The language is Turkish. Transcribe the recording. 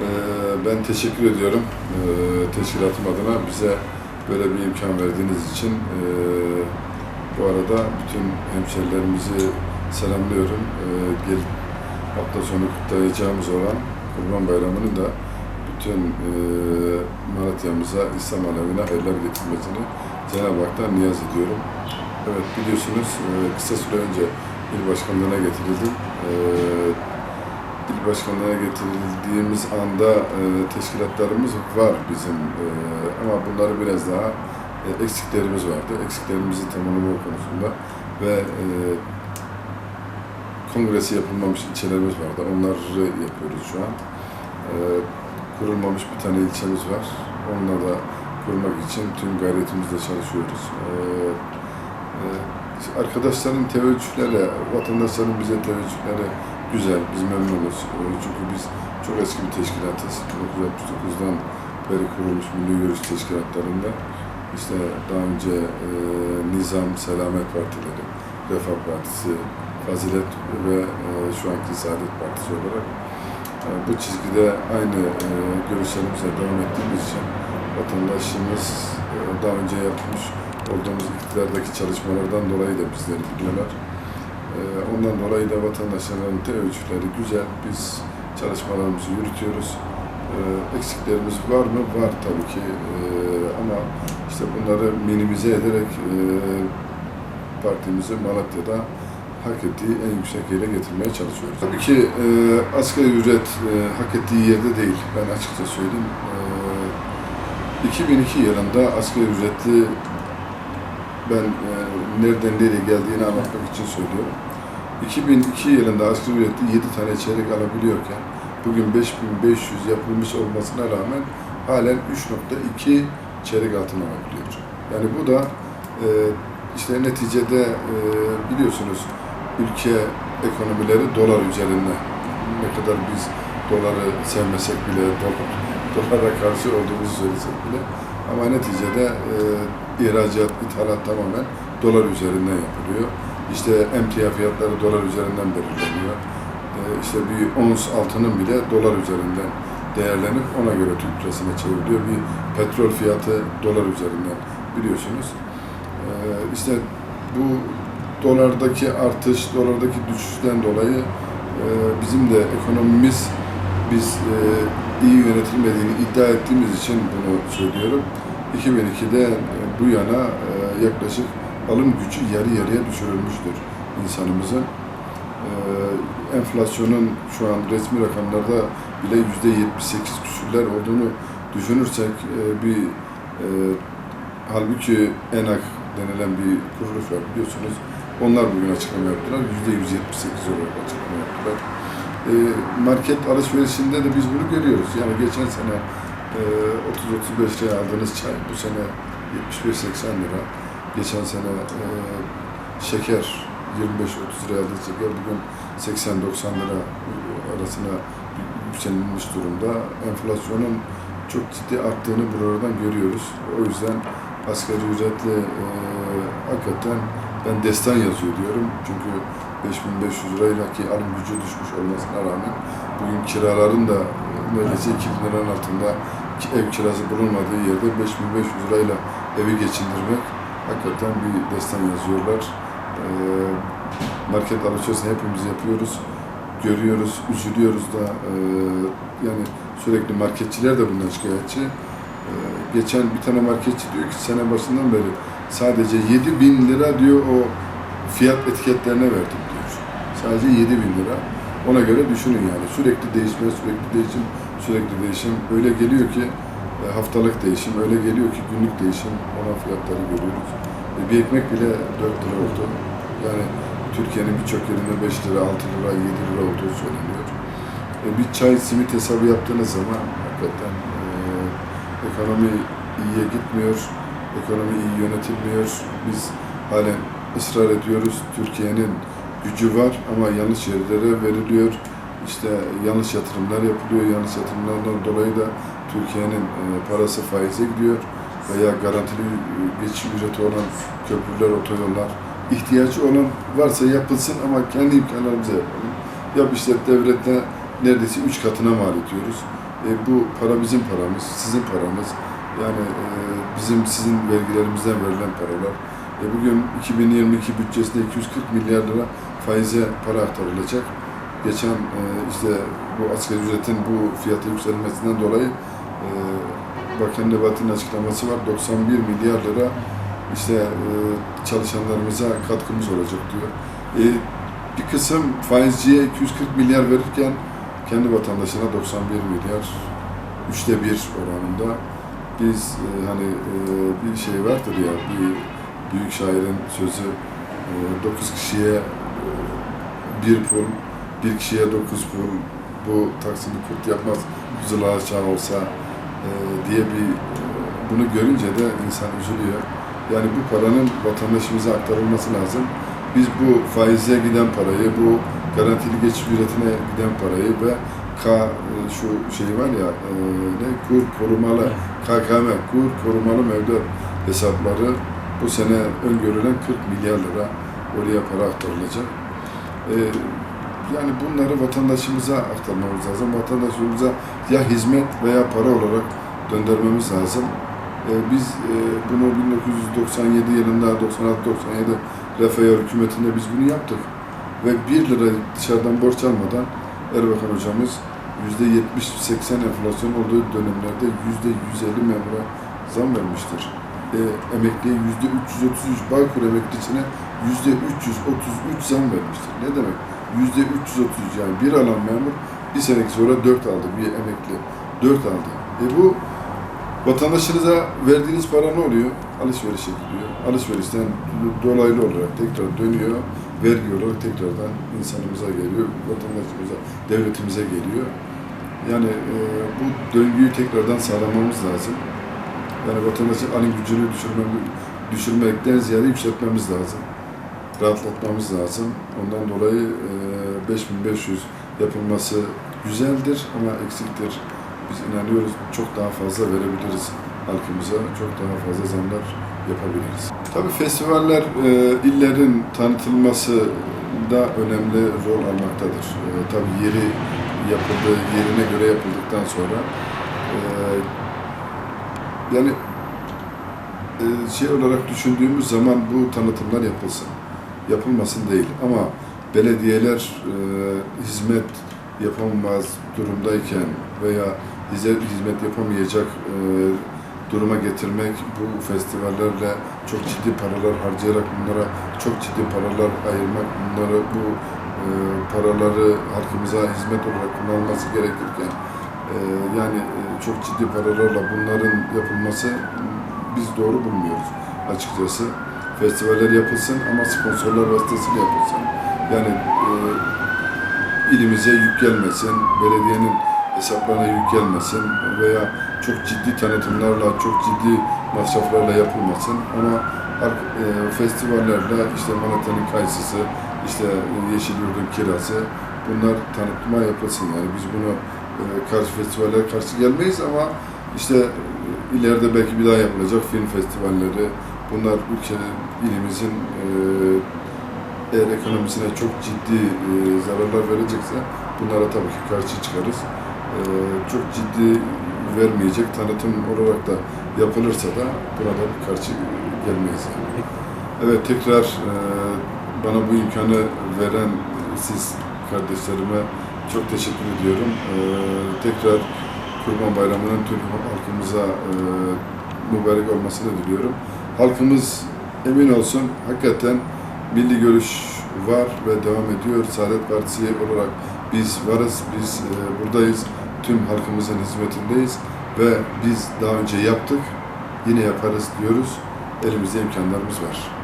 Ee, Ben teşekkür ediyorum ee, teşkilatım adına bize böyle bir imkan verdiğiniz için. Ee, Bu arada bütün hemşerilerimizi selamlıyorum. Gel hafta sonu kutlayacağımız olan Kurban Bayramı'nın da bütün Malatya'mıza, İslam alemine hayırlar getirmesini Cenab-ı Hak'tan niyaz ediyorum. Evet biliyorsunuz kısa süre önce il başkanlığına getirildim. İl başkanlığına getirildiğimiz anda e, teşkilatlarımız var bizim E, ama bunları biraz daha e, eksiklerimiz vardı. Eksiklerimizi tamamlama konusunda ve e, kongresi yapılmamış ilçelerimiz vardı. Onları yapıyoruz şu an. E, kurulmamış bir tane ilçemiz var. Onunla da kurmak için tüm gayretimizle çalışıyoruz. E, e, arkadaşların teveccühleri, vatandaşların bize teveccühleri güzel, biz memnunuz. E, Çünkü biz çok eski bir teşkilatız. 1969'dan beri kurulmuş Milli Görüş Teşkilatlarında. İşte daha önce e, Nizam, Selamet Partileri, Refah Partisi, Fazilet ve e, şu anki Saadet Partisi olarak e, bu çizgide aynı e, görüşlerimize devam ettiğimiz için vatandaşımız e, daha önce yapmış olduğumuz iktidardaki çalışmalardan dolayı da bizleri biliyorlar. Ee, Ondan dolayı da vatandaşların teveccühleri güzel. Biz çalışmalarımızı yürütüyoruz. Ee, Eksiklerimiz var mı? Var tabii ki. Ee, Ama işte bunları minimize ederek e, partimizi Malatya'da hak ettiği en yüksek yere getirmeye çalışıyoruz. Tabii ki e, asgari ücret e, hak ettiği yerde değil. Ben açıkça söyleyeyim. E, 2002 yılında asgari ücretli ben e, nereden nereye geldiğini anlatmak için söylüyorum. 2002 yılında asgari ücretli 7 tane çeyrek alabiliyorken bugün 5500 yapılmış olmasına rağmen halen 3.2 çeyrek altın alabiliyor. Yani bu da e, işte neticede e, biliyorsunuz ülke ekonomileri dolar üzerinde. Ne kadar biz doları sevmesek bile, dolar, dolara karşı olduğumuzu söylesek bile ama neticede e, ihracat, ithalat tamamen dolar üzerinden yapılıyor. İşte emtia fiyatları dolar üzerinden belirleniyor. E, işte bir ons altının bile dolar üzerinden değerlenip ona göre Türk lirasına çevriliyor. Bir petrol fiyatı dolar üzerinden biliyorsunuz. E, işte bu dolardaki artış, dolardaki düşüşten dolayı e, bizim de ekonomimiz biz e, iyi yönetilmediğini iddia ettiğimiz için bunu söylüyorum. 2002'de e, bu yana e, yaklaşık alım gücü yarı yarıya düşürülmüştür insanımızın. E, enflasyonun şu an resmi rakamlarda bile yüzde 78 küsürler olduğunu düşünürsek e, bir halbuki ENAK denilen bir kuruluş var biliyorsunuz. Onlar bugün açıklama yaptılar. Yüzde 178 olarak açıklama yaptılar. E, market alışverişinde de biz bunu görüyoruz. Yani geçen sene e, 30-35 liraya aldığınız çay bu sene 75-80 lira. Geçen sene e, şeker 25-30 liraya aldığınız şeker bugün 80-90 lira arasına yükselmiş durumda. Enflasyonun çok ciddi arttığını buralardan görüyoruz. O yüzden asgari ücretli e, hakikaten ben destan yazıyor diyorum. Çünkü 5500 lirayla ki alım gücü düşmüş olmasına rağmen bugün kiraların da neredeyse 2000 liranın altında ev kirası bulunmadığı yerde 5500 lirayla evi geçindirmek hakikaten bir destan yazıyorlar. Ee, market alışverişini hepimiz yapıyoruz. Görüyoruz, üzülüyoruz da ee, yani sürekli marketçiler de bundan şikayetçi. Ee, geçen bir tane marketçi diyor ki sene başından beri sadece 7 bin lira diyor o fiyat etiketlerine verdim. Sadece 7 bin lira. Ona göre düşünün yani sürekli değişme, sürekli değişim, sürekli değişim. Öyle geliyor ki e, haftalık değişim, öyle geliyor ki günlük değişim. Ona fiyatları görüyoruz. E, bir ekmek bile 4 lira oldu. Yani Türkiye'nin birçok yerinde 5 lira, 6 lira, 7 lira olduğu söyleniyor. E, bir çay simit hesabı yaptığınız zaman hakikaten e, ekonomi iyiye gitmiyor, ekonomi iyi yönetilmiyor. Biz halen ısrar ediyoruz. Türkiye'nin gücü var ama yanlış yerlere veriliyor. İşte yanlış yatırımlar yapılıyor. Yanlış yatırımlardan dolayı da Türkiye'nin e, parası faize gidiyor veya garantili e, geçiş ücreti olan köprüler, otoyollar ihtiyacı olan varsa yapılsın ama kendi imkanlarımıza yapalım. Yap işte devlette neredeyse üç katına mal ediyoruz. E bu para bizim paramız, sizin paranız. Yani e, bizim sizin vergilerimizden verilen paralar. E, bugün 2022 bütçesinde 240 milyar lira faize para aktarılacak. Geçen e, işte bu asgari ücretin bu fiyata yükselmesinden dolayı e, Bakan Nebati'nin açıklaması var. 91 milyar lira işte e, çalışanlarımıza katkımız olacak diyor. E, bir kısım faizciye 240 milyar verirken kendi vatandaşına 91 milyar üçte bir oranında biz e, hani bir şey vardır ya bir büyük şairin sözü e, 9 kişiye bir pul bir kişiye 9 pul bu taksimi kurt yapmaz kuzular çağ olsa e, diye bir bunu görünce de insan üzülüyor. Yani bu paranın vatandaşımıza aktarılması lazım. Biz bu faize giden parayı, bu garantili geçiş ücretine giden parayı ve K e, şu şey var ya e, ne kur korumalı KKM kur korumalı mevduat hesapları bu sene öngörülen 40 milyar lira oraya para aktarılacak. E, yani bunları vatandaşımıza aktarmamız lazım. Vatandaşımıza ya hizmet veya para olarak döndürmemiz lazım. E, biz e, bunu 1997 yılında 96-97 Refah hükümetinde biz bunu yaptık. Ve 1 lira dışarıdan borç almadan Erbakan hocamız %70-80 enflasyon olduğu dönemlerde %150 memura zam vermiştir. E, emekliye %333, Bağkur emeklisine %333 zam vermiştir. Ne demek? %333 yani bir alan memur bir seneki sonra 4 aldı bir emekli. 4 aldı. E bu vatandaşınıza verdiğiniz para ne oluyor? Alışverişe gidiyor. Alışverişten dolaylı olarak tekrar dönüyor. Vergi olarak tekrardan insanımıza geliyor, vatandaşımıza, devletimize geliyor. Yani e, bu döngüyü tekrardan sağlamamız lazım. Yani vatandaşın alım gücünü düşürme, düşürmekten ziyade yükseltmemiz lazım. Rahatlatmamız lazım. Ondan dolayı e, 5500 yapılması güzeldir ama eksiktir. Biz inanıyoruz çok daha fazla verebiliriz halkımıza, çok daha fazla zamlar yapabiliriz. Tabii festivaller e, illerin tanıtılması da önemli rol almaktadır. E, tabii yeri yapıldığı, yerine göre yapıldıktan sonra e, yani e, şey olarak düşündüğümüz zaman bu tanıtımlar yapılsın. Yapılmasın değil ama belediyeler e, hizmet yapamaz durumdayken veya hizmet, yapamayacak e, duruma getirmek bu festivallerle çok ciddi paralar harcayarak bunlara çok ciddi paralar ayırmak bunları bu e, paraları halkımıza hizmet olarak kullanılması gerekirken e, yani e, çok ciddi paralarla bunların yapılması biz doğru bulmuyoruz açıkçası. Festivaller yapılsın ama sponsorlar vasıtasıyla yapılsın. Yani e, ilimize yük gelmesin, belediyenin hesaplarına yük gelmesin veya çok ciddi tanıtımlarla, çok ciddi masraflarla yapılmasın. Ama e, festivallerle işte Malatya'nın kayısısı, işte Yeşilyurt'un kirası bunlar tanıtma yapılsın. Yani biz bunu e, karşı festivallere karşı gelmeyiz ama işte e, ileride belki bir daha yapılacak film festivalleri bunlar ülke ilimizin e, eğer ekonomisine çok ciddi e, zararlar verecekse bunlara tabii ki karşı çıkarız. E, çok ciddi vermeyecek tanıtım olarak da yapılırsa da buna da karşı gelmeyiz. Evet tekrar bana bu imkanı veren siz kardeşlerime çok teşekkür ediyorum. Tekrar Kurban Bayramı'nın tüm halkımıza mübarek olmasını diliyorum. Halkımız emin olsun hakikaten milli görüş var ve devam ediyor. Saadet Partisi olarak biz varız, biz e, buradayız. Tüm halkımızın hizmetindeyiz ve biz daha önce yaptık, yine yaparız diyoruz. Elimizde imkanlarımız var.